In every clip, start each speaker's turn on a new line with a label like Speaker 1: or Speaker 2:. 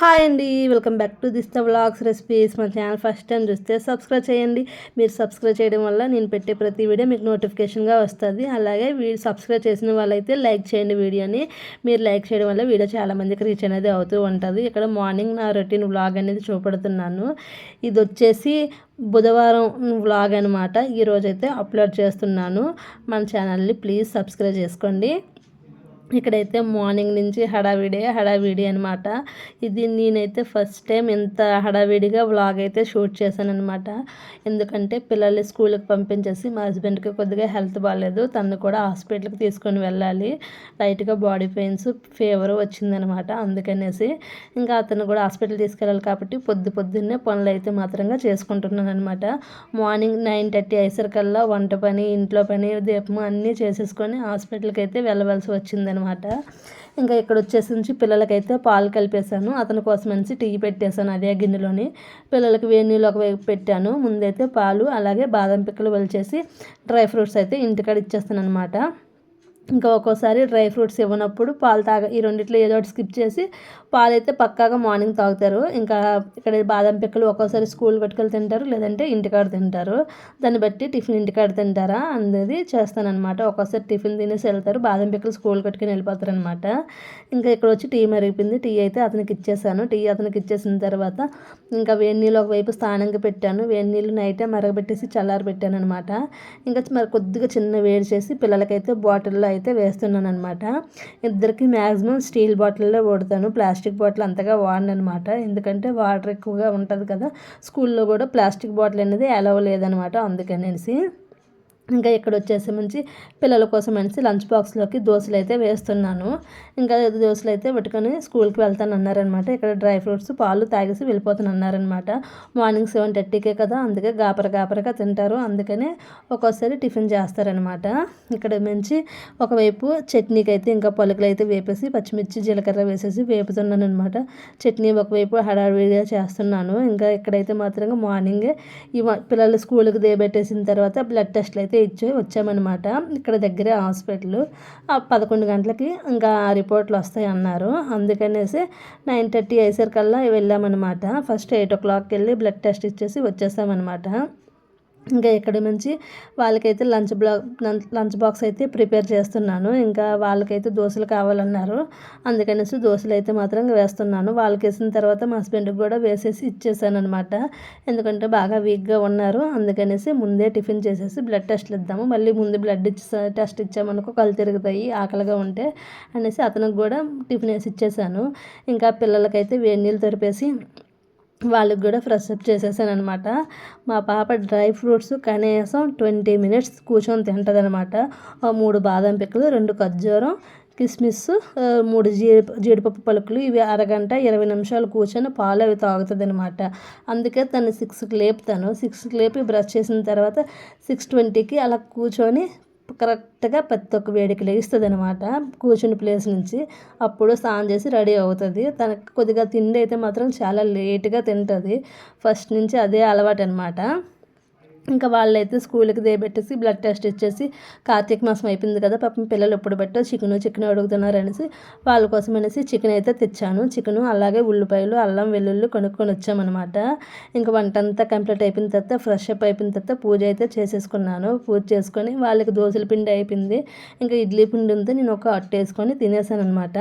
Speaker 1: Hi అండి welcome back to this the vlogs recipes. మా channel first time చూస్తే subscribe చేయండి. మీరు సబ్స్క్రైబ్ చేయడం వల్ల నేను పెట్టే ప్రతి వీడియో మీకు నోటిఫికేషన్గా వస్తుంది. అలాగే వీడియో సబ్స్క్రైబ్ చేసిన వాళ్ళైతే లైక్ చేయండి వీడియోని. మీరు లైక్ చేయడం వల్ల వీడియో చాలామందికి రీచ్ అనేది అవుతూ ఉంటుంది. ఇక్కడ మార్నింగ్ నా రొటీన్ వ్లాగ్ అనేది చూపెడుతున్నాను. ఇది వచ్చేసి బుధవారం వ్లాగ్ అనమాట ఈరోజైతే అప్లోడ్ చేస్తున్నాను. మన ఛానల్ని ప్లీజ్ సబ్స్క్రైబ్ చేసుకోండి. ఇక్కడైతే మార్నింగ్ నుంచి హడావిడి హడావిడి అనమాట ఇది నేనైతే ఫస్ట్ టైం ఇంత హడావిడిగా వ్లాగ్ అయితే షూట్ చేశాను అనమాట ఎందుకంటే పిల్లల్ని స్కూల్కి పంపించేసి మా హస్బెండ్కి కొద్దిగా హెల్త్ బాగాలేదు తను కూడా హాస్పిటల్కి తీసుకొని వెళ్ళాలి. లైట్గా బాడీ పెయిన్స్ ఫీవర్ వచ్చిందనమాట అందుకనేసి. ఇంకా అతను కూడా హాస్పిటల్ తీసుకెళ్ళాలి కాబట్టి పొద్దు పొద్దున్నే పనులు అయితే మాత్రంగా చేసుకుంటున్నాను అనమాట మార్నింగ్ నైన్ థర్టీ అయ్యేసరికల్లా వంట పని ఇంట్లో పని దీపం అన్నీ చేసేసుకొని హాస్పిటల్కి అయితే వెళ్ళవలసి వచ్చిందనమాట అనమాట ఇంకా ఇక్కడ వచ్చేసి నుంచి పిల్లలకైతే పాలు కలిపేశాను. అతని కోసం టీ పెట్టేశాను అదే గిన్నెలోని. పిల్లలకి వేడి నీళ్ళు ఒకవైపు పెట్టాను. ముందైతే పాలు అలాగే బాదం పిక్కలు వలిచేసి డ్రై ఫ్రూట్స్ అయితే ఇంటికాడ ఇచ్చేస్తాను అనమాట ఇంకా ఒక్కోసారి డ్రై ఫ్రూట్స్ ఇవ్వనప్పుడు పాలు తాగ ఈ రెండిట్లో ఏదో ఒకటి స్కిప్ చేసి పాలు అయితే పక్కాగా మార్నింగ్ తాగుతారు. ఇంకా ఇక్కడ బాదం పిక్కలు ఒక్కోసారి స్కూల్ పట్టుకెళ్ళి తింటారు లేదంటే ఇంటికాడ తింటారు. దాన్ని బట్టి టిఫిన్ ఇంటికాడ తింటారా అనేది చేస్తానమాట ఒక్కోసారి టిఫిన్ తినేసి వెళ్తారు బాదం పిక్కలు స్కూల్ కట్టుకుని వెళ్ళిపోతారు అనమాట ఇంకా ఇక్కడ వచ్చి టీ మరిగిపోయింది. టీ అయితే అతనికి ఇచ్చేసాను. టీ అతనికి ఇచ్చేసిన తర్వాత ఇంకా వేడి నీళ్ళు ఒకవైపు స్నానంగా పెట్టాను. వేడి నీళ్ళు నైటే మరగబెట్టేసి చల్లారి పెట్టాను అనమాట ఇంకా మరి కొద్దిగా చిన్న వేడి చేసి పిల్లలకైతే బాటిల్లో అయితే వేస్తున్నాను అనమాట ఇద్దరికి మ్యాక్సిమం స్టీల్ బాటిల్లో వాడతాను. ప్లాస్టిక్ బాటిల్ అంతగా వాడను అనమాట ఎందుకంటే వాటర్ ఎక్కువగా ఉంటుంది కదా స్కూల్లో కూడా ప్లాస్టిక్ బాటిల్ అనేది అలవ్ లేదనమాట అందుకనేసి. ఇంకా ఇక్కడ వచ్చేసి మంచి పిల్లల కోసం అనేసి లంచ్ బాక్స్లోకి దోశలు అయితే వేస్తున్నాను. ఇంకా దోశలు అయితే పెట్టుకొని స్కూల్కి వెళ్తాను అన్నారనమాట. ఇక్కడ డ్రై ఫ్రూట్స్ పాలు తాగేసి వెళ్ళిపోతాను అన్నారనమాట. మార్నింగ్ సెవెన్ థర్టీకే కదా అందుకే గాపర గాపరగా తింటారు. అందుకనే ఒక్కోసారి టిఫిన్ చేస్తారనమాట. ఇక్కడ మంచి ఒకవైపు చట్నీకి అయితే ఇంకా పలుకులు అయితే వేపేసి పచ్చిమిర్చి జీలకర్ర వేసేసి వేపుతున్నాను అనమాట చట్నీ ఒకవైపు హడావిడిగా చేస్తున్నాను. ఇంకా ఇక్కడైతే మాత్రంగా మార్నింగే ఈ పిల్లలు స్కూల్కి దేబెట్టేసిన తర్వాత బ్లడ్ టెస్ట్లు అయితే ఇచ్చి వచ్చామన్నమాట. ఇక్కడ దగ్గరే హాస్పిటల్. పదకొండు గంటలకి ఇంకా రిపోర్ట్లు వస్తాయి అన్నారు. అందుకనేసి నైన్ థర్టీ అయ్యేసరికల్లా వెళ్ళామన్నమాట. ఫస్ట్ ఎయిట్ ఓ క్లాక్కి వెళ్ళి బ్లడ్ టెస్ట్ ఇచ్చేసి వచ్చేసామన్నమాట. ఇంకా ఇక్కడ నుంచి వాళ్ళకైతే లంచ్ బ్లాక్ లంచ్ బాక్స్ అయితే ప్రిపేర్ చేస్తున్నాను. ఇంకా వాళ్ళకైతే దోశలు కావాలన్నారు. అందుకనేసి దోశలు అయితే మాత్రం వేస్తున్నాను. వాళ్ళకి వేసిన తర్వాత మా హస్బెండ్కి కూడా వేసేసి ఇచ్చేసాను అనమాట ఎందుకంటే బాగా వీక్గా ఉన్నారు. అందుకనేసి ముందే టిఫిన్ చేసేసి బ్లడ్ టెస్ట్లు ఇద్దాము. మళ్ళీ ముందు బ్లడ్ ఇచ్చే టెస్ట్ ఇచ్చామనుకో కళ్ళు తిరుగుతాయి ఆకలిగా ఉంటే అనేసి అతనికి కూడా టిఫిన్ వేసి ఇచ్చేసాను. ఇంకా పిల్లలకైతే వేడి నీళ్ళు తరిపేసి వాళ్ళకి కూడా ఫ్రెష్ అప్ చేసేసాను అనమాట మా పాప డ్రై ఫ్రూట్స్ కనీసం ట్వంటీ మినిట్స్ కూర్చొని తింటుంది అనమాట మూడు బాదం పిక్కలు రెండు ఖర్జూరం కిస్మిస్ మూడు జీడి జీడిపప్పు పలుకులు ఇవి అరగంట ఇరవై నిమిషాలు కూర్చొని పాలు అవి తాగుతుంది అనమాట అందుకే తను సిక్స్కి లేపుతాను. సిక్స్కి లేపి బ్రష్ చేసిన తర్వాత సిక్స్ ట్వంటీకి అలా కూర్చొని కరెక్ట్గా ప్రతి ఒక్క వేడికి లేస్తుంది అనమాట కూర్చుని ప్లేస్ నుంచి అప్పుడు స్నానం చేసి రెడీ అవుతుంది. తనకు కొద్దిగా తిండి అయితే మాత్రం చాలా లేట్గా తింటుంది. ఫస్ట్ నుంచి అదే అలవాటు అనమాట ఇంకా వాళ్ళైతే స్కూల్కి దేబెట్టేసి బ్లడ్ టెస్ట్ ఇచ్చేసి కార్తీక మాసం అయిపోయింది కదా పాపం పిల్లలు ఎప్పుడు పెట్టో చికెన్ చికెన్ అడుగుతున్నారు అనేసి వాళ్ళ కోసం అనేసి చికెన్ అయితే తెచ్చాను. చికెన్ అలాగే ఉల్లిపాయలు అల్లం వెల్లుల్లి కొనుక్కొని వచ్చామన్నమాట. ఇంకా వంట అంతా కంప్లీట్ అయిపోయిన తర్వాత ఫ్రెష్ అప్ అయిపోయిన తర్వాత పూజ అయితే చేసేసుకున్నాను. పూజ చేసుకొని వాళ్ళకి దోశల పిండి అయిపోయింది. ఇంకా ఇడ్లీ పిండి ఉంటే నేను ఒక అట్టు వేసుకొని తినేసాను అనమాట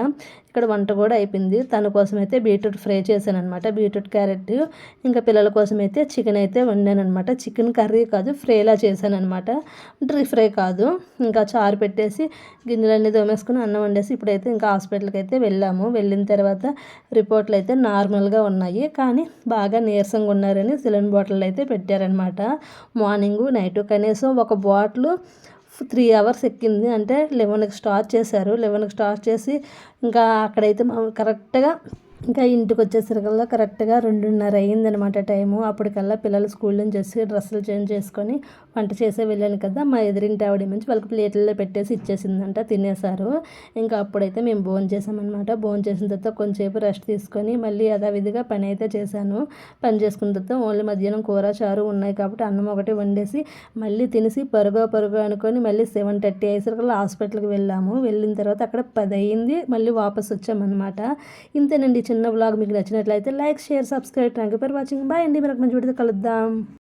Speaker 1: ఇక్కడ వంట కూడా అయిపోయింది. తన కోసం అయితే బీట్రూట్ ఫ్రై చేశాను అనమాట బీట్రూట్ క్యారెట్ ఇంకా పిల్లల కోసం అయితే చికెన్ అయితే వండాను అనమాట చికెన్ కర్రీ కాదు ఫ్రైలా చేశాను అనమాట డ్రీ ఫ్రై కాదు. ఇంకా చారు పెట్టేసి గింజలన్నీ దోమేసుకుని అన్నం వండేసి ఇప్పుడైతే ఇంకా హాస్పిటల్కి అయితే వెళ్ళాము. వెళ్ళిన తర్వాత రిపోర్ట్లు అయితే నార్మల్గా ఉన్నాయి. కానీ బాగా నీరసంగా ఉన్నారని సిలిండర్ బాటిల్ అయితే పెట్టారనమాట మార్నింగు నైటు కనీసం ఒక బాటిల్ త్రీ అవర్స్ ఎక్కింది. అంటే లెవెన్కి స్టార్ట్ చేశారు. లెవెన్కి స్టార్ట్ చేసి ఇంకా అక్కడైతే కరెక్ట్గా ఇంకా ఇంటికి వచ్చేసరికల్లా కరెక్ట్గా రెండున్నర అయ్యిందనమాట టైము. అప్పటికల్లా పిల్లలు స్కూల్ నుంచి వచ్చి డ్రెస్సులు చేంజ్ చేసుకొని వంట చేసే వెళ్ళాను కదా మా ఎదురింటి ఆవిడ నుంచి వాళ్ళకి ప్లేట్లలో పెట్టేసి ఇచ్చేసిందంట తినేసారు ఇంకా అప్పుడైతే మేము భోజనం చేసామన్నమాట భోజనం చేసిన తర్వాత కొంచెంసేపు రెస్ట్ తీసుకొని మళ్ళీ యథావిధిగా పని అయితే చేశాను. పని చేసుకున్న తర్వాత ఓన్లీ మధ్యాహ్నం కూర చారు ఉన్నాయి కాబట్టి అన్నం ఒకటి వండేసి మళ్ళీ తినేసి పరుగో పరుగు అనుకొని మళ్ళీ సెవెన్ థర్టీ అయ్యేసరికల్లా హాస్పిటల్కి వెళ్ళాము. వెళ్ళిన తర్వాత అక్కడ పది అయ్యింది మళ్ళీ వాపస్ వచ్చామన్నమాట ఇంతేనండి చిన్న బ్లాగ్ మీకు నచ్చినట్లయితే like share subscribe thank you for watching bye అండి. మనకు మంచి వీడియోతో కలుద్దాం.